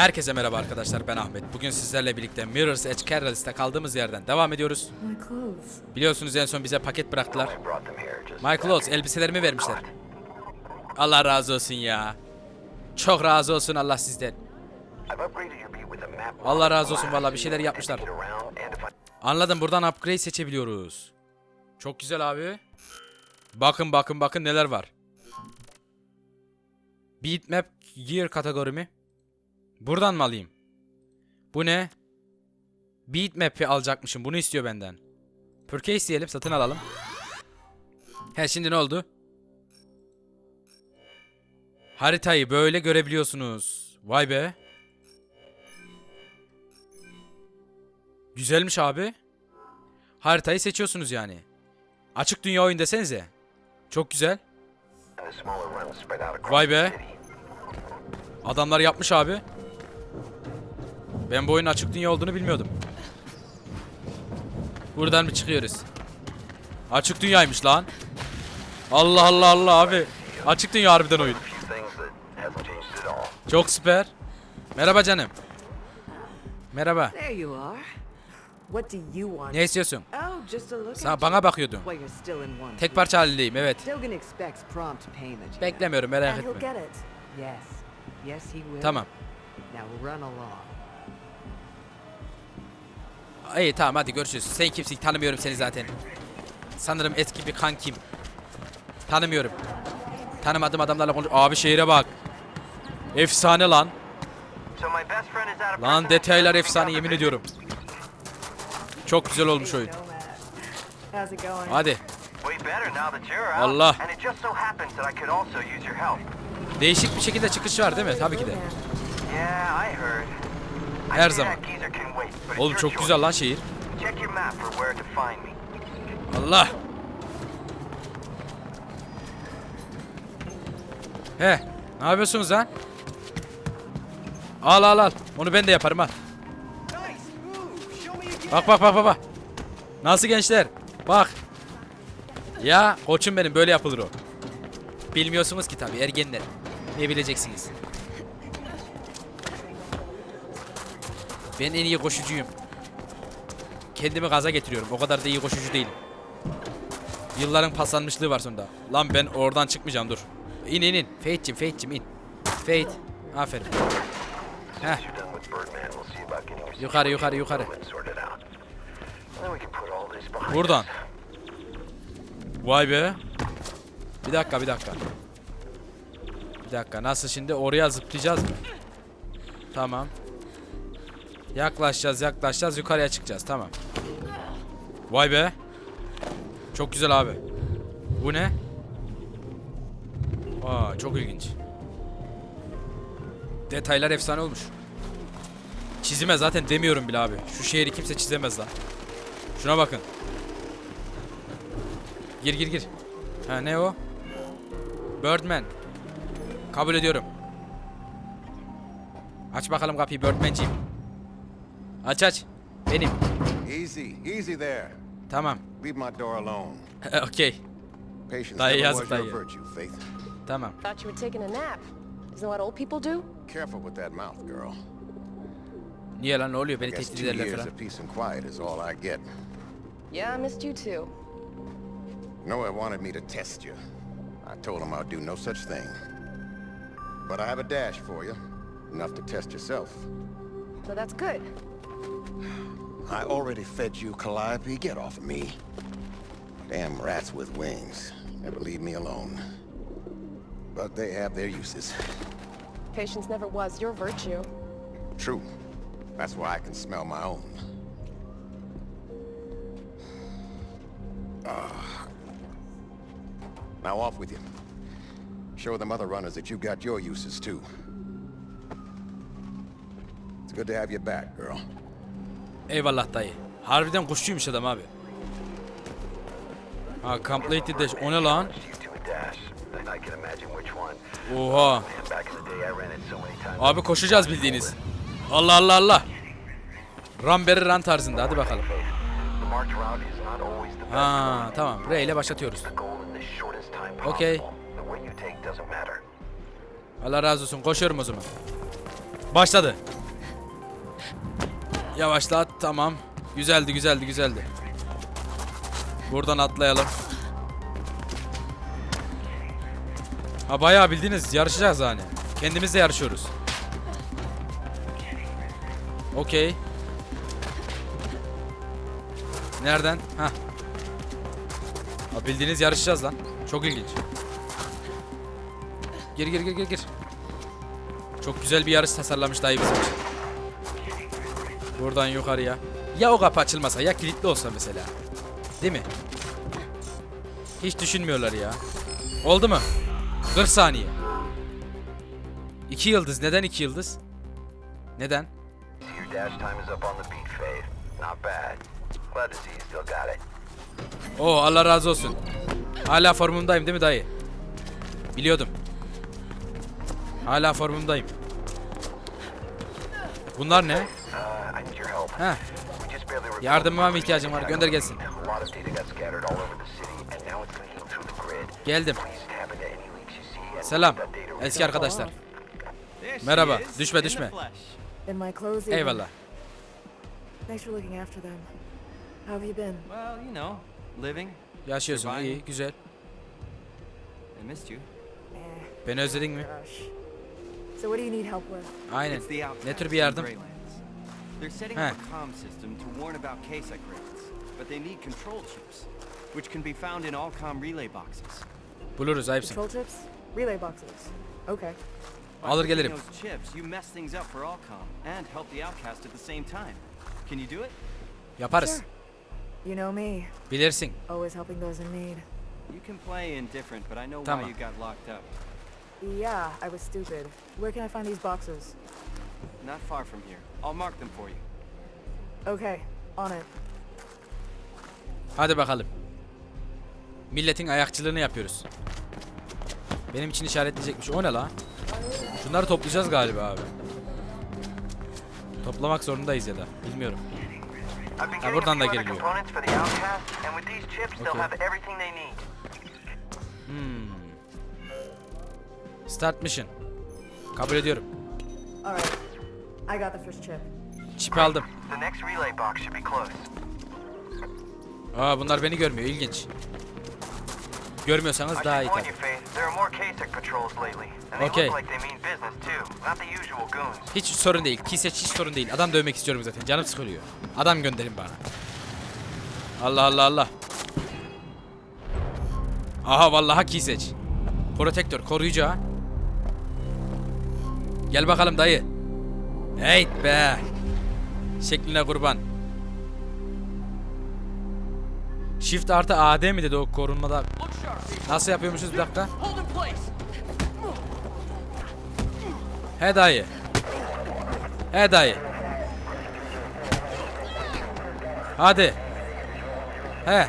Herkese merhaba arkadaşlar ben Ahmet. Bugün sizlerle birlikte Mirror's Edge Catalyst'te kaldığımız yerden devam ediyoruz. Biliyorsunuz en son bize paket bıraktılar. My clothes elbiselerimi vermişler. Allah razı olsun ya. Çok razı olsun Allah sizden. Allah razı olsun valla bir şeyler yapmışlar. Anladım buradan upgrade seçebiliyoruz. Çok güzel abi. Bakın bakın bakın neler var. Beatmap Gear kategori mi? Buradan mı alayım? Bu ne? Beatmap'i alacakmışım. Bunu istiyor benden. Purchase diyelim satın alalım. He şimdi ne oldu? Haritayı böyle görebiliyorsunuz. Vay be. Güzelmiş abi. Haritayı seçiyorsunuz yani. Açık dünya oyun desenize. Çok güzel. Vay be. Adamlar yapmış abi. Ben bu oyunun açık dünya olduğunu bilmiyordum. Buradan mı çıkıyoruz? Açık dünyaymış lan. Allah Allah Allah abi. Açık dünya harbiden oyun. Çok süper. Merhaba canım. Merhaba. Ne istiyorsun? Oh, Sana bana bakıyordun. Tek parça halindeyim evet. Beklemiyorum merak etme. Tamam. İyi tamam hadi görüşürüz. Sen kimsin? Tanımıyorum seni zaten. Sanırım eski bir kankim. Tanımıyorum. Tanımadığım adamlarla konuş. Abi şehire bak. Efsane lan. Lan detaylar efsane yemin ediyorum. Çok güzel olmuş oyun. Hadi. Allah. Değişik bir şekilde çıkış var değil mi? Tabii ki de. Yeah, I heard. I Her zaman. Oğlum çok güzel lan şehir. Allah. He, ne yapıyorsunuz lan? Al al al. Onu ben de yaparım al. Bak bak bak bak bak. Nasıl gençler? Bak. Ya koçum benim böyle yapılır o. Bilmiyorsunuz ki tabii ergenler. Ne bileceksiniz? Ben en iyi koşucuyum. Kendimi gaza getiriyorum. O kadar da iyi koşucu değilim. Yılların paslanmışlığı var sonunda. Lan ben oradan çıkmayacağım dur. İn in in. Fate'cim Fate'cim in. Fate. Aferin. Heh. Yukarı, yukarı, yukarı. Buradan. Vay be. Bir dakika bir dakika. Bir dakika nasıl şimdi oraya zıplayacağız mı? Tamam. Yaklaşacağız yaklaşacağız yukarıya çıkacağız tamam. Vay be. Çok güzel abi. Bu ne? Aa çok ilginç. Detaylar efsane olmuş. Çizime zaten demiyorum bile abi. Şu şehri kimse çizemez lan. Şuna bakın. Gir gir gir. Ha ne o? Birdman. Kabul ediyorum. Aç bakalım kapıyı Birdman'ciyim. Aç aç. Benim. Easy, easy there. Tamam. Leave my door alone. okay. Patience Dayı never yazık was your dayı. virtue, Faith. Tamam. Thought you were taking a nap. Isn't that what old people do? Careful with that mouth, girl. Niye lan ne oluyor? Beni Guess tehdit two ederler years falan. of peace and quiet is all I get. Yeah, I missed you too. Noah wanted me to test you. I told him I'd do no such thing. But I have a dash for you. Enough to test yourself. So that's good. I already fed you Calliope. Get off of me. Damn rats with wings. Never leave me alone. But they have their uses. Patience never was your virtue. True. That's why I can smell my own. Ah. Now off with you. Show them other runners that you've got your uses too. It's good to have you back, girl. Eyvallah dayı. Harbiden kuşçuymuş adam abi. Ha completed dash. O ne lan? Oha. Abi koşacağız bildiğiniz. Allah Allah Allah. Run Berry Run tarzında hadi bakalım. Ha tamam. R ile başlatıyoruz. Matter. Allah razı olsun. Koşuyorum o zaman. Başladı. Yavaşlat tamam. Güzeldi güzeldi güzeldi. Buradan atlayalım. Ha bayağı bildiğiniz yarışacağız hani. Kendimiz de yarışıyoruz. Okey. Nereden? Ha. Ha bildiğiniz yarışacağız lan. Çok ilginç. Gir gir gir gir gir. Çok güzel bir yarış tasarlamış dayı bizim için. Buradan yukarıya. Ya o kapı açılmasa ya kilitli olsa mesela. Değil mi? Hiç düşünmüyorlar ya. Oldu mu? 40 saniye. 2 yıldız. Neden 2 yıldız? Neden? Oo Allah razı olsun. Hala formumdayım değil mi dayı? Biliyordum. Hala formumdayım. Bunlar ne? Now it's leaking through the grid. Geldim. Selam. Eski arkadaşlar. Merhaba. Düşme, düşme. Eyvallah. Thanks for looking after them. How have you been? Well, you know, living. Yaşıyorsun. iyi, güzel. I missed you. Beni özledin mi? gosh. So what do you need help with? Aynen. Ne tür bir yardım? They're setting up a comm system to warn about case upgrades, but they need control chips, which can be found in all comm relay boxes. Buluruz ayıpsın. Control chips? Relay boxes. Okay. Alır gelirim. Those chips, you mess things up for Allcom and help the outcast at the same time. Can you do it? Yaparız. Sure. You know me. Bilirsin. Always helping those in need. You can play indifferent, but I know Tamam. why you got locked up. Yeah, I was stupid. Where can I find these boxes? Not far from here. I'll mark them for you. Okay, on it. Hadi bakalım. Milletin ayakçılığını yapıyoruz. Benim için işaretleyecekmiş. O ne la? Şunları toplayacağız galiba abi. Toplamak zorundayız ya da. Bilmiyorum. Ha, buradan da they'll Okay. Hmm. Start mission. Kabul ediyorum. Alright. I got the first chip. Çipi aldım. The next relay box should be close. Aa bunlar beni görmüyor. İlginç. Görmüyorsanız daha iyi tabii. Okay. look like they mean business too, not the usual goons. Hiç sorun değil. Kiseç hiç sorun değil. Adam dövmek istiyorum zaten. Canım sıkılıyor. Adam gönderin bana. Allah Allah Allah. Aha vallahi kiseç. Protektör, koruyucu ha. Gel bakalım dayı. Hey be. Şekline kurban. Shift artı AD mi dedi o korunmada? Nasıl yapıyormuşuz bir dakika? He dayı. He dayı. Hadi. He.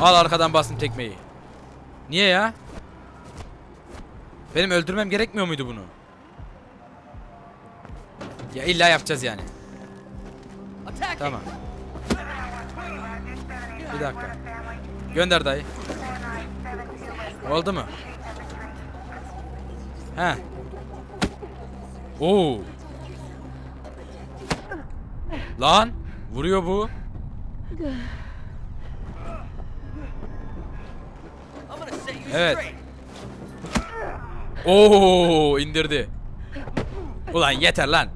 Al arkadan bastım tekmeyi. Niye ya? Benim öldürmem gerekmiyor muydu bunu? Ya illa yapacağız yani. Tamam. Bir dakika. Gönder dayı. Oldu mu? He. Oo. Lan vuruyor bu. Evet. Oo indirdi. Ulan yeter lan.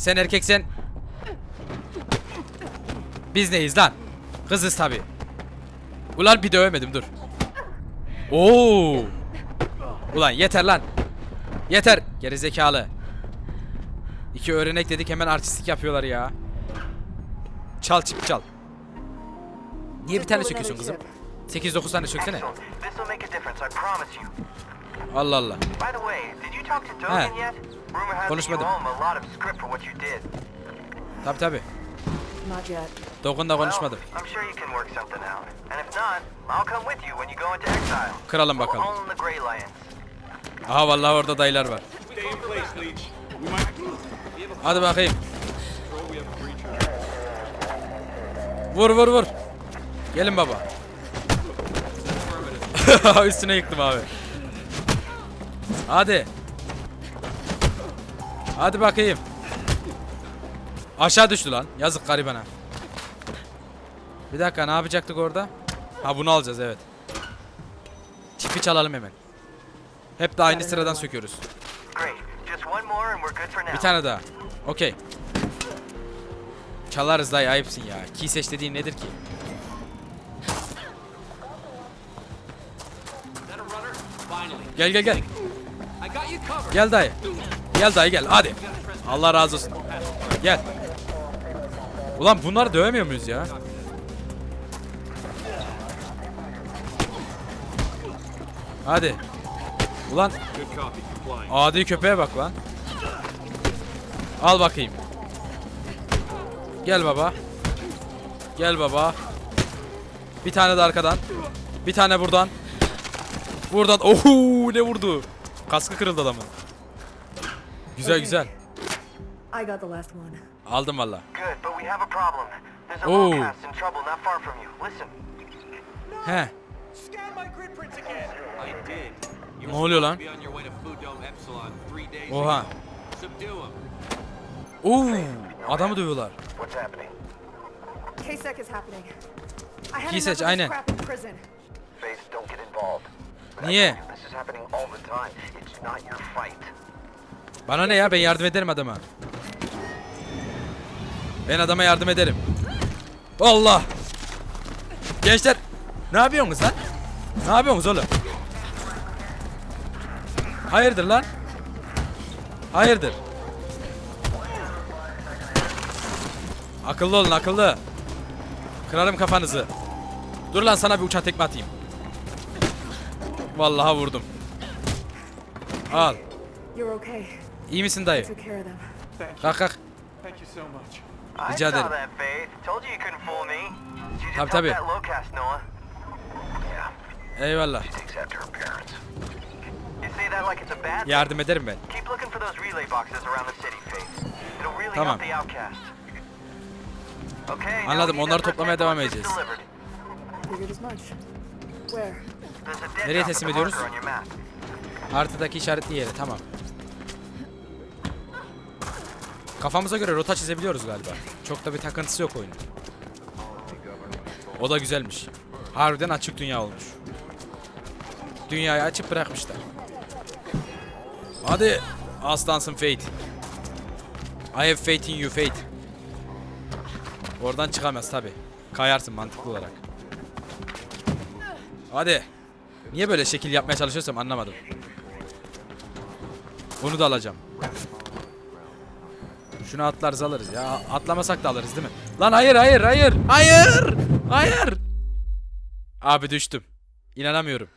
Sen erkeksen biz neyiz lan? Kızız tabi. Ulan bir dövemedim dur. Oo. Ulan yeter lan. Yeter. Gerizekalı. İki öğrenek dedik hemen artistlik yapıyorlar ya. Çal çip çal. Niye bir tane söküyorsun kızım? chip. 8-9 tane söksene. Allah Allah. He. Konuşmadım. Tabi tabi. Not yet. Dokun'da konuşmadım. Well, I'm sure you can work something out. And if not, I'll come with you when you go into exile. Kıralım We'll bakalım. Aha vallahi orada dayılar var. Hadi bakayım. Vur vur vur. Gelin baba. Üstüne yıktım abi. Hadi. Hadi bakayım. Aşağı düştü lan. Yazık garibana. Bir dakika ne yapacaktık orada? Ha bunu alacağız evet. Çipi çalalım hemen. Hep de aynı sıradan söküyoruz. Bir tane daha. Okey. Çalarız dayı ayıpsın ya. Key seç dediğin nedir ki? Gel gel gel. Gel dayı. Gel dayı gel hadi. Allah razı olsun. Gel. Ulan bunları dövemiyor muyuz ya? Hadi. Ulan adi köpeğe bak lan. Al bakayım. Gel baba. Gel baba. Bir tane de arkadan. Bir tane buradan. Buradan. Oho ne vurdu? Kaskı kırıldı adamın. Güzel Okay. güzel. I got the last one. Aldım valla. Good, but we have a problem. There's a Oh. locust in trouble not far from you. Listen. He. Scan my grid prints again. I did. Ne oluyor lan? Be on your way to Food Dome Epsilon three days Oha. ago. Subdue him. Oo, adamı dövüyorlar. What's happening? K-Sec is happening. I had Key enough seç, of this aynen. crap in prison. Faith, don't get involved. But I Niye? you, This is happening all the time. It's not your fight. Bana ne ya ben yardım ederim adama. Ben adama yardım ederim. Allah. Gençler ne yapıyorsunuz lan? Ne yapıyorsunuz oğlum? Hayırdır lan? Hayırdır? Akıllı olun akıllı. Kırarım kafanızı. Dur lan sana bir uçan tekme atayım. Vallahi vurdum. Al. You're okay. İyi misin dayı? Took care of them. Kalk kalk. I Rica saw ederim. that, Faith. Told you you couldn't fool me. Did you Tabii, just tabii. help that locust, Noah? Yeah, Eyvallah. she takes after her parents. You say that like it's a bad thing. Yardım ederim ben. Keep looking for those relay boxes around the city, Faith. It'll really Tamam. help the outcast. Okay, now Anladım, onları toplamaya devam edeceğiz. delivered. Figured as much. Where? There's a dead Nereye teslim ediyoruz? marker on your map. Haritadaki işaretli yere tamam. Kafamıza göre rota çizebiliyoruz galiba. Çok da bir takıntısı yok oyunun. O da güzelmiş. Harbiden açık dünya olmuş. Dünyayı açıp bırakmışlar. Hadi aslansın Fate. I have faith in you Fate. Oradan çıkamaz tabi. Kayarsın mantıklı olarak. Hadi. Niye böyle şekil yapmaya çalışıyorsam anlamadım. Bunu da alacağım. Şunu atlarız alırız ya. Atlamasak da alırız değil mi? Lan hayır hayır hayır. Hayır. Hayır. Abi düştüm. İnanamıyorum.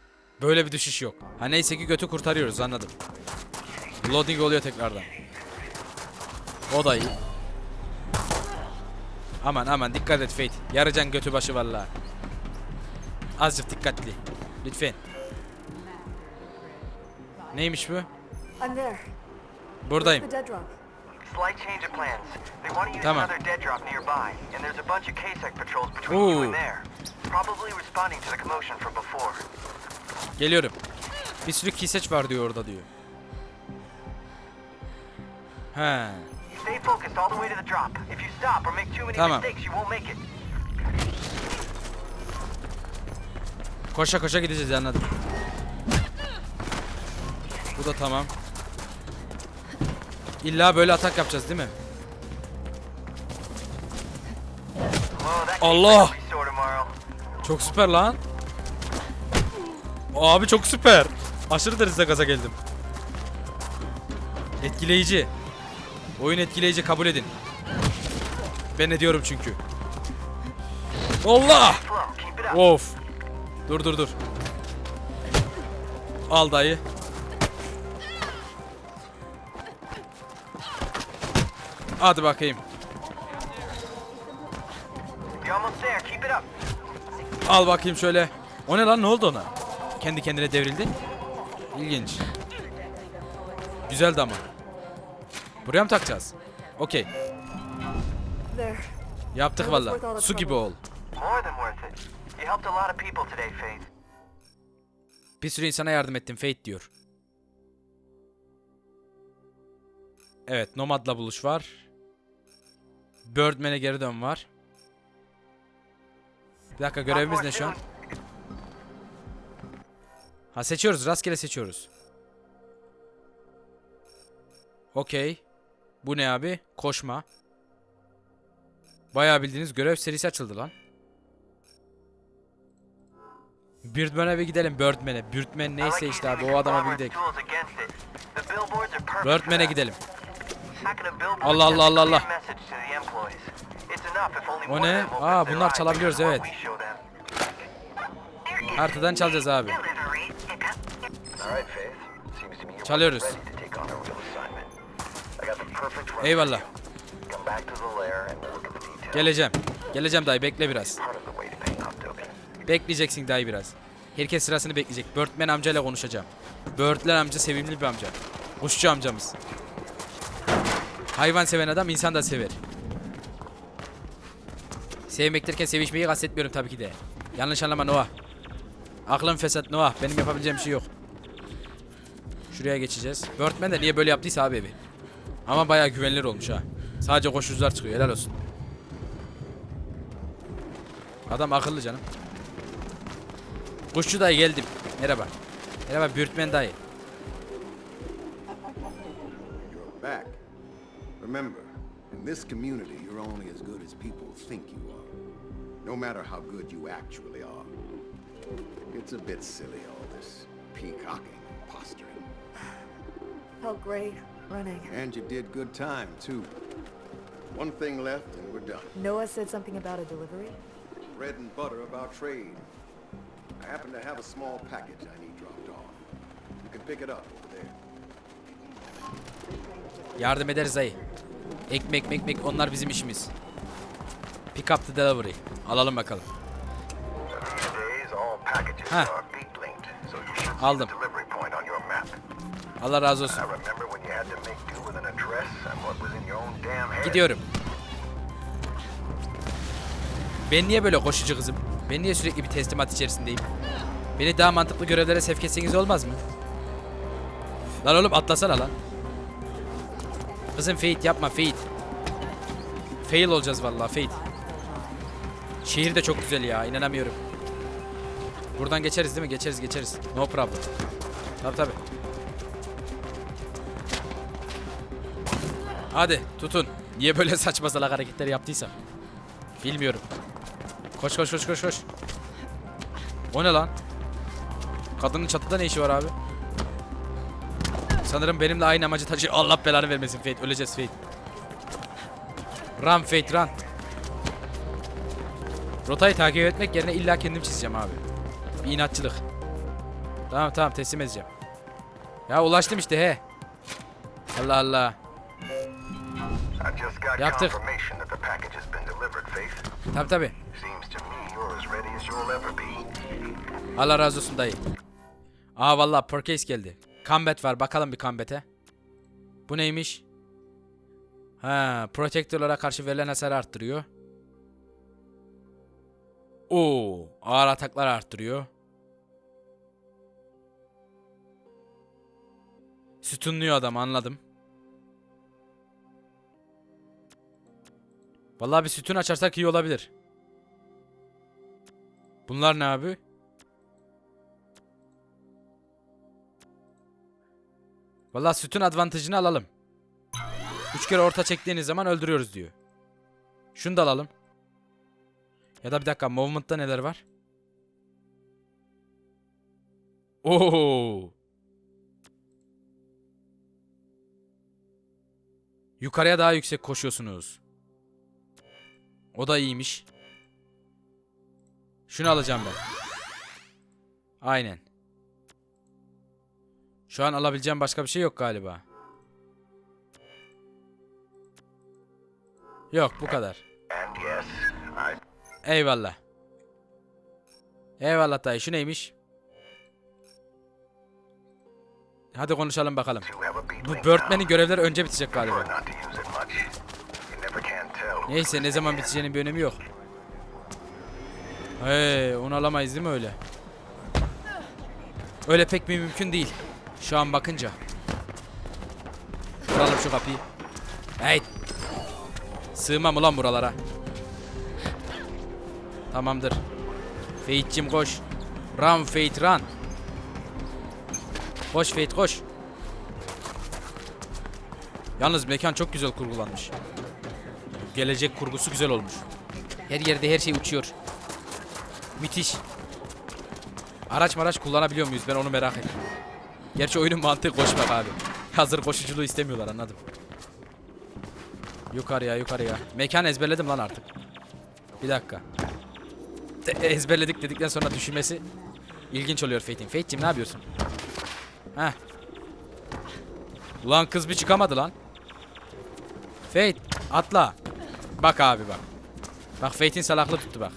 Böyle bir düşüş yok. Ha neyse ki götü kurtarıyoruz anladım. Loading oluyor tekrardan. O da iyi. Aman aman dikkat et Fate. Yaracan götü başı vallahi. Azıcık dikkatli. Lütfen. Neymiş bu? Buradayım. Slight change of plans. They want to use Tamam. another dead drop nearby, and there's a bunch of KSEC patrols between you and there. Probably responding to the commotion from before. Geliyorum. Bir sürü kiseç var diyor orada diyor. He. Stay focused all the way to the drop. If you stop or make too many Tamam. mistakes, you won't make it. Koşa koşa gideceğiz anladım. Bu da tamam. İlla böyle atak yapacağız değil mi? Allah! Çok süper lan. Abi çok süper. Aşırı derecede gaza geldim. Etkileyici. Oyun etkileyici kabul edin. Ben ne diyorum çünkü. Allah! Of. Dur dur dur. Al dayı. Hadi bakayım. Al bakayım şöyle. O ne lan ne oldu ona? Kendi kendine devrildi. İlginç. Güzeldi ama. Buraya mı takacağız? Okey. Yaptık valla. Su gibi ol. Bir sürü insana yardım ettim Fate diyor. Evet Nomad'la buluş var. Birdman'e geri dön var. Bir dakika görevimiz ne şu an? Ha seçiyoruz rastgele seçiyoruz. Okey. Bu ne abi? Koşma. Bayağı bildiğiniz görev serisi açıldı lan. Birdman'e bir gidelim Birdman'e. Birdman neyse işte abi o adama gidelim. Birdman'e gidelim. Allah Allah Allah Allah. O ne? Aa bunlar çalabiliyoruz evet. Haritadan çalacağız abi. Çalıyoruz. Eyvallah. Geleceğim. Geleceğim dayı bekle biraz. Bekleyeceksin dayı biraz. Herkes sırasını bekleyecek. Birdman amcayla konuşacağım. Birdler amca sevimli bir amca. Kuşçu amcamız. Hayvan seven adam insan da sever. Sevmek derken sevişmeyi kastetmiyorum tabii ki de. Yanlış anlama Noah. Aklım fesat Noah. Benim yapabileceğim şey yok. Şuraya geçeceğiz. Birdman de niye böyle yaptıysa abi evi. Ama bayağı güvenilir olmuş ha. Sadece koşucular çıkıyor. Helal olsun. Adam akıllı canım. Kuşçu dayı geldim. Merhaba. Merhaba Birdman dayı. In this community, you're only as good as people think you are. No matter how good you actually are. It's a bit silly, all this peacocking and posturing. Felt great running. And you did good time, too. One thing left, and we're done. Noah said something about a delivery. Bread and butter about trade. I happen to have a small package I need dropped off. You can pick it up over there. Yardım ederiz dayı. Ekmek ekmek onlar bizim işimiz. Pick up the delivery. Alalım bakalım. See Aldım. Allah razı olsun. Gidiyorum. Ben niye böyle koşucu kızım? Ben niye sürekli bir teslimat içerisindeyim? Beni daha mantıklı görevlere sevk etseniz olmaz mı? Lan oğlum atlasana lan. Kızım Fate yapma Fate. Fail olacağız vallahi Fate. Şehir de çok güzel ya inanamıyorum. Buradan geçeriz değil mi? Geçeriz geçeriz. No problem. Tabi tabi. Hadi tutun. Niye böyle saçma salak hareketler yaptıysam. Bilmiyorum. Koş koş koş koş koş. O ne lan? Kadının çatıda ne işi var abi? Sanırım benimle aynı amacı taşıyor. Allah belanı vermesin Fate. Öleceğiz Fate. Run Fate run. Rotayı takip etmek yerine illa kendim çizeceğim abi. Bir inatçılık. Tamam tamam teslim edeceğim. Ya ulaştım işte he. Allah Allah. Yaptık. Tabi tabi. Allah razı olsun dayı. Aa vallahi Percase geldi. Combat var. Bakalım bir Combat'e. Bu neymiş? Ha, Protector'lara karşı verilen hasarı arttırıyor. Oo, ağır ataklar arttırıyor. Sütunluyor adam anladım. Vallahi bir sütun açarsak iyi olabilir. Bunlar ne abi? Vallahi sütun advantajını alalım. Üç kere orta çektiğiniz zaman öldürüyoruz diyor. Şunu da alalım. Ya da bir dakika movement'ta neler var? Oo. Yukarıya daha yüksek koşuyorsunuz. O da iyiymiş. Şunu alacağım ben. Aynen. Şu an alabileceğim başka bir şey yok galiba. Yok bu kadar. Eyvallah. Eyvallah dayı. Şu neymiş? Hadi konuşalım bakalım. Bu Birdman'in görevleri önce bitecek galiba. Neyse ne zaman biteceğinin bir önemi yok. Hey, onu alamayız değil mi öyle? Öyle pek bir mümkün değil. Şu an bakınca. Kıralım şu kapıyı. Hey. Sığmam ulan buralara. Tamamdır. Fate'cim koş. Run Fate run. Koş Fate koş. Yalnız mekan çok güzel kurgulanmış. Gelecek kurgusu güzel olmuş. Her yerde her şey uçuyor. Müthiş. Araç maraç kullanabiliyor muyuz? Ben onu merak ettim. Gerçi oyunun mantığı koşmak abi. Hazır koşuculuğu istemiyorlar anladım. Yukarıya yukarıya. Mekan ezberledim lan artık. Bir dakika. De- ezberledik dedikten sonra düşünmesi ilginç oluyor Fate'in. Fate'cim ne yapıyorsun? Heh. Ulan kız bir çıkamadı lan. Fate atla. Bak abi bak. Bak Fate'in salaklığı tuttu bak.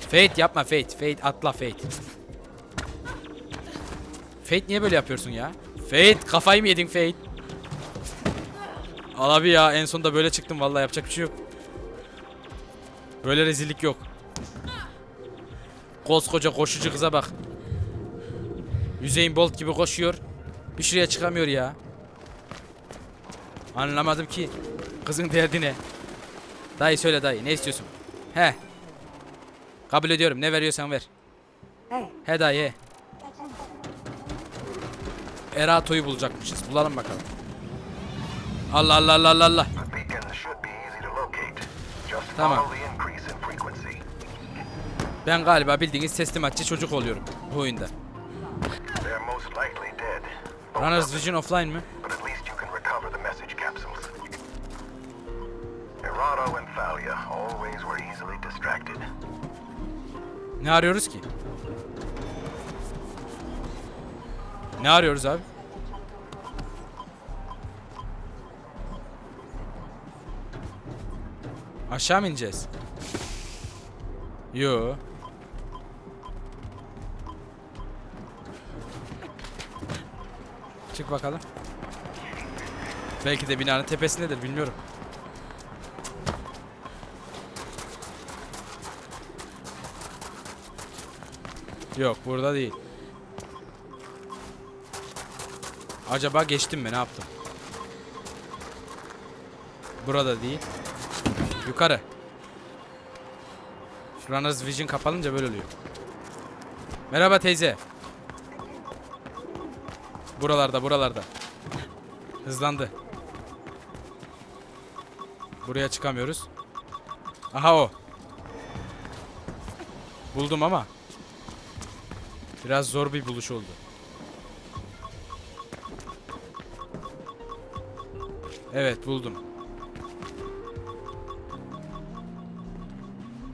Fate yapma Fate. Fate atla Fate. Fate niye böyle yapıyorsun ya? Fate kafayı mı yedin Fate? Al abi ya en sonunda böyle çıktım vallahi yapacak bir şey yok. Böyle rezillik yok. Koskoca koşucu kıza bak. Hüseyin Bolt gibi koşuyor. Bir şuraya çıkamıyor ya. Anlamadım ki. Kızın derdi ne? Dayı söyle dayı ne istiyorsun? He. Kabul ediyorum ne veriyorsan ver. Hey, He dayı he. Erato'yu bulacakmışız. Bulalım bakalım. Allah Allah Allah Allah Tamam. Ben galiba bildiğiniz teslimatçı çocuk oluyorum bu oyunda. Runner's Vision offline mı? But at least Ne arıyoruz abi? Aşağı mı ineceğiz? Yo. Çık bakalım. Belki de binanın tepesindedir bilmiyorum. Yok burada değil. Acaba geçtim mi ne yaptım? Burada değil. Yukarı. Runner's Vision kapalınca böyle oluyor. Merhaba teyze. Buralarda buralarda. Hızlandı. Buraya çıkamıyoruz. Aha o. Buldum ama. Biraz zor bir buluş oldu. Evet buldum.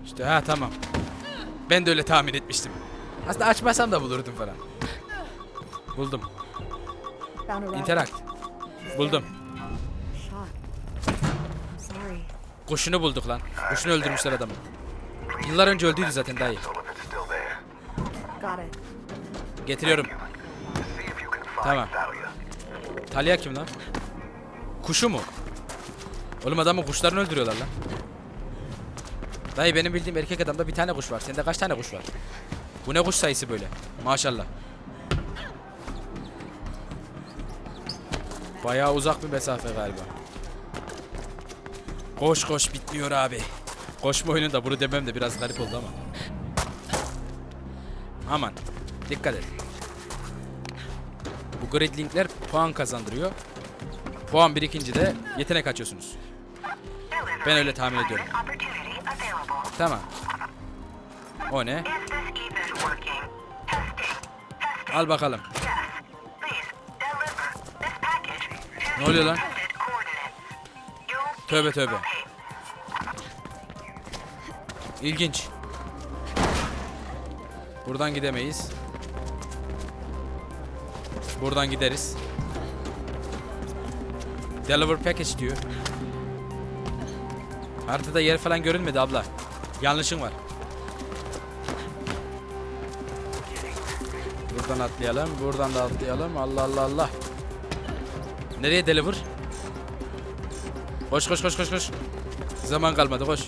İşte ha tamam. Ben de öyle tahmin etmiştim. Aslında açmasam da bulurdum falan. Buldum. Interact. Buldum. Kuşunu bulduk lan. Kuşunu öldürmüşler adamı. Yıllar önce öldüydü zaten dayı. Getiriyorum. Tamam. Talya kim lan? Kuşu mu? Oğlum adamın kuşlarını öldürüyorlar lan. Dayı benim bildiğim erkek adamda bir tane kuş var. Sende kaç tane kuş var? Bu ne kuş sayısı böyle? Maşallah. Bayağı uzak bir mesafe galiba. Koş koş bitmiyor abi. Koşma oyununda bunu demem de biraz garip oldu ama. Aman. Dikkat et. Bu grid linkler puan kazandırıyor. Puan birikince de yetenek açıyorsunuz. Ben öyle tahmin ediyorum. Tamam. O ne? Al bakalım. Ne oluyor lan? Tövbe tövbe. İlginç. Buradan gidemeyiz. Buradan gideriz. Deliver package diyor. Haritada yer falan görünmedi abla. Yanlışın var. Buradan atlayalım. Buradan da atlayalım. Allah Allah Allah. Nereye deliver? Koş koş koş koş koş. Zaman kalmadı koş.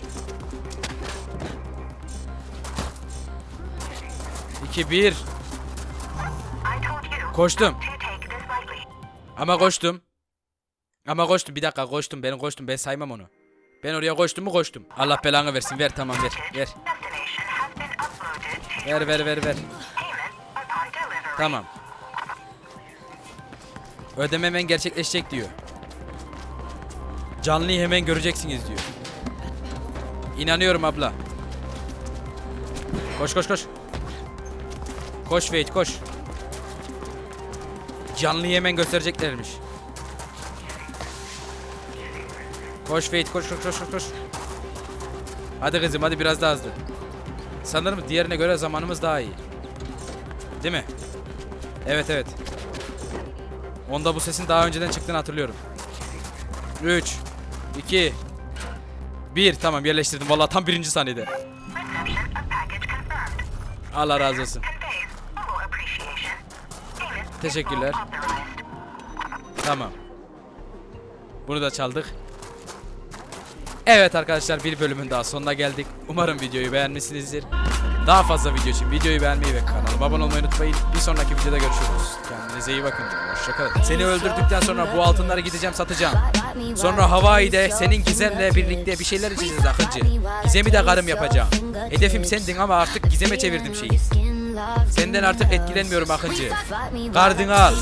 2 1 Koştum. Ama koştum. Ama koştum bir dakika koştum ben koştum ben saymam onu. Ben oraya koştum mu koştum. Allah belanı versin ver tamam ver ver. Ver ver ver ver. Tamam. Ödeme hemen gerçekleşecek diyor. Canlıyı hemen göreceksiniz diyor. İnanıyorum abla. Koş koş koş. Koş Wade koş. Canlıyı hemen göstereceklermiş. Koş koş koş koş koş, koş. Hadi kızım hadi biraz daha hızlı. Sanırım diğerine göre zamanımız daha iyi. Değil mi? Evet evet. Onda bu sesin daha önceden çıktığını hatırlıyorum. 3 2 1 tamam yerleştirdim. Vallahi tam birinci saniyede. Allah razı olsun. Teşekkürler. Tamam. Bunu da çaldık. Evet arkadaşlar bir bölümün daha sonuna geldik. Umarım videoyu beğenmişsinizdir. Daha fazla video için videoyu beğenmeyi ve kanalıma abone olmayı unutmayın. Bir sonraki videoda görüşürüz. Kendinize iyi bakın. Hoşçakalın. Seni öldürdükten sonra bu altınları gideceğim satacağım. Sonra Hawaii'de senin Gizem'le birlikte bir şeyler içeceğiz Akıncı. Gizem'i de karım yapacağım. Hedefim sendin ama artık Gizem'e çevirdim şeyi. Senden artık etkilenmiyorum Akıncı. Gardını al.